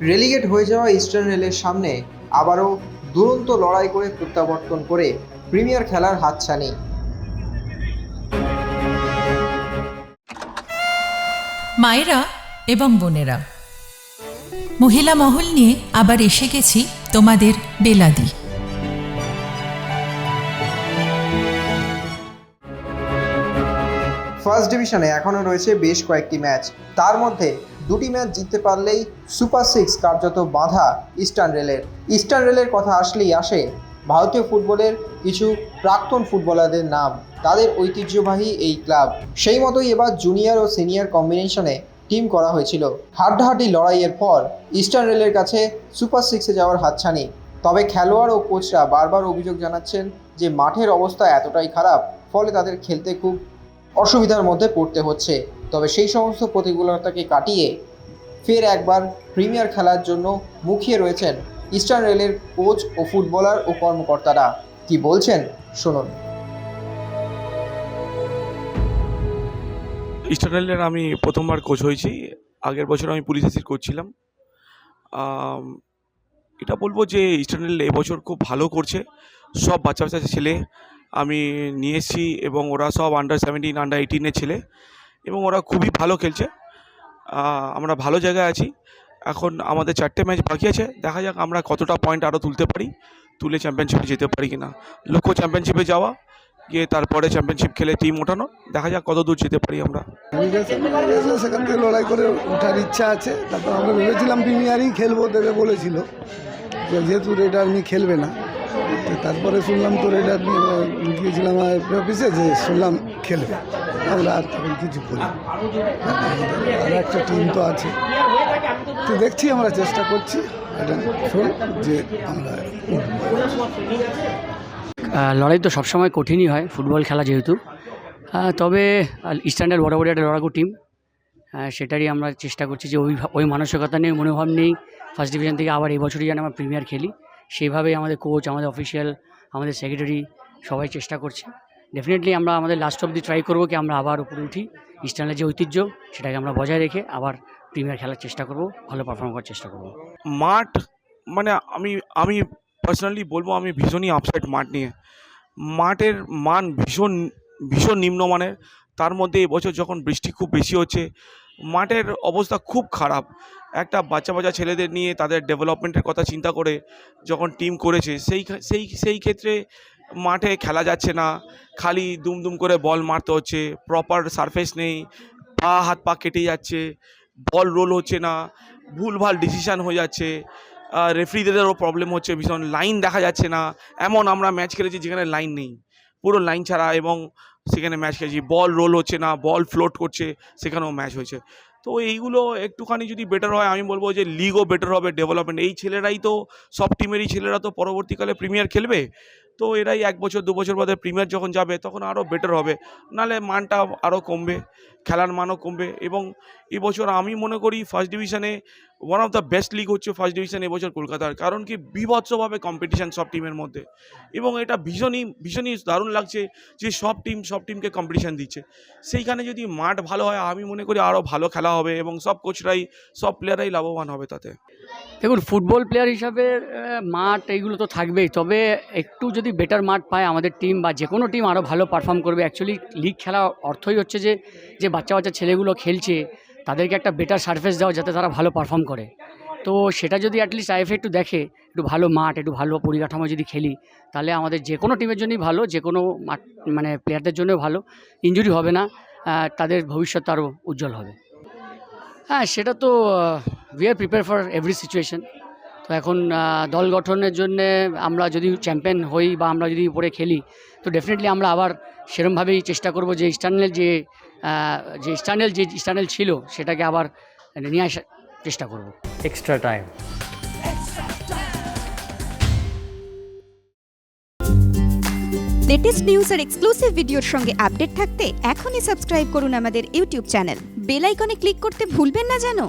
Relegate হয়ে যাওয়া eastern রেলের সামনে আবারও দুরন্ত লড়াই করে প্রত্যাবর্তন করে প্রিমিয়ার খেলার হাতছানি। মায়েরা এবং বোনেরা মহিলা মহল নিয়ে আবার এসে গেছি তোমাদের বেলাদি। ফার্স্ট ডিভিশনে এখনও রয়েছে বেশ কয়েকটি ম্যাচ তার মধ্যে দুটি ম্যাচ জিততে পারলেই সুপার সিক্স কার্যত বাঁধা ইস্টার্ন রেলের। ইস্টার্ন রেলের কথা আসলেই আসে ভারতীয় ফুটবলের কিছু প্রাক্তন ফুটবলারদের নাম, তাদের ঐতিহ্যবাহী এই ক্লাব। সেই মতোই এবার জুনিয়র ও সিনিয়র কম্বিনেশনে টিম করা হয়েছিল। হাড্ডাহাড্ডি লড়াইয়ের পর ইস্টার্ন রেলের কাছে সুপার সিক্সে যাওয়ার হাতছানি। তবে খেলোয়াড় ও কোচরা বারবার অভিযোগ জানাচ্ছেন যে মাঠের অবস্থা এতটাই খারাপ, ফলে তাদের খেলতে খুব অসুবিধার মধ্যে পড়তে হচ্ছে। তবে সেই সমস্ত প্রতিকূলতাকে কাটিয়ে ফের একবার প্রিমিয়ার খেলার জন্য মুখিয়ে রয়েছেন ইস্টার্ন রেলের কোচ ও ফুটবলার ও কর্মকর্তারা। কি বলছেন? শুনুন। ইস্টার্ন রেলের আমি প্রথমবার কোচ হয়েছি। আগের বছর আমি পুলিশ এসির কোচ ছিলাম। এটা বলব যে ইস্টার্ন রেল এবছর খুব ভালো করছে। সব বাচ্চা বাচ্চা ছেলে আমি নিয়ে এসেছি এবং ওরা সব আন্ডার সেভেন্টিন আন্ডার এইটিনের ছেলে এবং ওরা খুবই ভালো খেলছে। আমরা ভালো জায়গায় আছি। এখন আমাদের চারটে ম্যাচ বাকি আছে। দেখা যাক আমরা কতটা পয়েন্ট আরও তুলতে পারি। তুলে চ্যাম্পিয়নশিপে যেতে পারি কিনা। লক্ষ্য চ্যাম্পিয়নশিপে যাওয়া, গিয়ে তারপরে চ্যাম্পিয়নশিপ খেলে টিম ওঠানো। দেখা যাক কত দূর যেতে পারি আমরা। সেখান থেকে লড়াই করে ওঠার ইচ্ছা আছে। তারপর আমরা ভেবেছিলাম প্রিমিয়ারই খেলব দেবে বলেছিল। যেহেতু রেড আর্মি খেলবে না। তারপরে শুনলাম তো রেড আর্মি গিয়েছিলাম অফিসে যে শুনলাম খেলবে আমরা আর তখন কিছু করি আর একটা টিম তো আছে। তো দেখছি, আমরা চেষ্টা করছি। এটা যে আমরা লড়াই তো সবসময় কঠিনই হয়, ফুটবল খেলা যেহেতু। তবে স্ট্যান্ডার্ড বরাবরই একটা লড়াকু টিম সেটারই আমরা চেষ্টা করছি যে ওই ওই মানসিকতা নেই, মনোভাব নেই। ফার্স্ট ডিভিশন থেকে আবার এই বছরই যেন আমরা প্রিমিয়ার খেলি। সেইভাবেই আমাদের কোচ আমাদের অফিসিয়াল আমাদের সেক্রেটারি সবাই চেষ্টা করছে। ডেফিনেটলি আমরা আমাদের লাস্ট অব্দি ট্রাই করব কি আমরা আবার উপরে উঠি। স্ট্যান্ডার্ড যে ঐতিহ্য, সেটাকে আমরা বজায় রেখে আবার প্রিমিয়ার খেলার চেষ্টা করব, ভালো পারফর্ম করার চেষ্টা করব। মাঠ মানে আমি আমি পার্সোনালি বলব আমি ভীষণই আপসেট মাঠ নিয়ে। মাঠের মান ভীষণ ভীষণ নিম্নমানের। তার মধ্যে এবছর যখন বৃষ্টি খুব বেশি হচ্ছে মাঠের অবস্থা খুব খারাপ। একটা বাচ্চা বাচ্চা ছেলেদের নিয়ে তাদের ডেভেলপমেন্টের কথা চিন্তা করে যখন টিম করেছে, সেই সেই সেই ক্ষেত্রে মাঠে খেলা যাচ্ছে না। খালি দুম দুম করে বল মারতে হচ্ছে প্রপার সারফেস নেই, পা, হাত, পা কেটে যাচ্ছে বল রোল হচ্ছে না, ভুলভাল ডিসিশান হয়ে যাচ্ছে। রেফারিদেরও প্রবলেম হচ্ছে, ভীষণ লাইন দেখা যাচ্ছে না। এমন আমরা ম্যাচ খেলেছি যেখানে লাইন নেই। পুরো লাইন ছাড়া এবং সেখানে ম্যাচ খেলেছি। বল রোল হচ্ছে না বল ফ্লোট করছে, সেখানেও ম্যাচ হয়েছে। তো এইগুলো একটুখানি যদি বেটার হয়, আমি বলব যে লিগও বেটার হবে ডেভেলপমেন্ট এই ছেলেরাই তো, সব টিমেরই ছেলেরা তো পরবর্তীকালে প্রিমিয়ার খেলবে? তো এরাই এক বছর, দু বছর বাদে প্রিমিয়ার যখন যাবে, তখন আরও বেটার হবে। নাহলে মানটা আরও কমবে, খেলার মানও কমবে এবং এবছর আমি মনে করি ফার্স্ট ডিভিশনে one of the best league হচ্ছে ফার্স্ট ডিভিশন এবছর কলকাতার, কারণ কি বিভৎসভাবে কম্পিটিশান সব টিমের মধ্যে। এবং এটা ভীষণই ভীষণই দারুণ লাগছে যে সব টিম সব টিমকে কম্পিটিশান দিচ্ছে। সেইখানে যদি মাঠ ভালো হয়, আমি মনে করি আরও ভালো খেলা হবে এবং সব কোচরাই সব প্লেয়ারাই লাভবান হবে তাতে। দেখুন ফুটবল প্লেয়ার হিসাবে মাঠ এইগুলো তো থাকবেই। তবে একটু যদি বেটার মাঠ পায় আমাদের টিম বা যে কোনো টিম আরও ভালো পারফর্ম করবে। অ্যাকচুয়ালি লিগ খেলা অর্থই হচ্ছে যে যে বাচ্চা বাচ্চা ছেলেগুলো খেলছে, তাদেরকে একটা বেটার সার্ফেস দেওয়া যাতে তারা ভালো পারফর্ম করে। তো সেটা যদি অ্যাটলিস্ট আইএফএ একটু দেখে, একটু ভালো মাঠ, একটু ভালো পরিকাঠামো যদি খেলি, তাহলে আমাদের যে কোনো টিমের জন্যই ভালো যে কোনো মাঠ মানে প্লেয়ারদের জন্য ভালো ইঞ্জুরি হবে না তাদের ভবিষ্যৎ আরও উজ্জ্বল হবে। হ্যাঁ সেটা তো we are prepare for every situation তো এখন দল গঠনের জন্য আমরা যদি চ্যাম্পিয়ন হই বা আমরা যদি উপরে খেলি তো ডেফিনেটলি আমরা আবার সেরমভাবেই চেষ্টা করব যে ইস্টার্নেল যে যে ইস্টার্নেল যে ইস্টার্নেল ছিল সেটাকে আবার নিয়ে আসার চেষ্টা করব। Extra time. লেটেস্ট নিউজ আর এক্সক্লুসিভ ভিডিওর সঙ্গে আপডেট থাকতে এখনই সাবস্ক্রাইব করুন আমাদের ইউটিউব চ্যানেল বেল আইকনে ক্লিক করতে ভুলবেন না জানো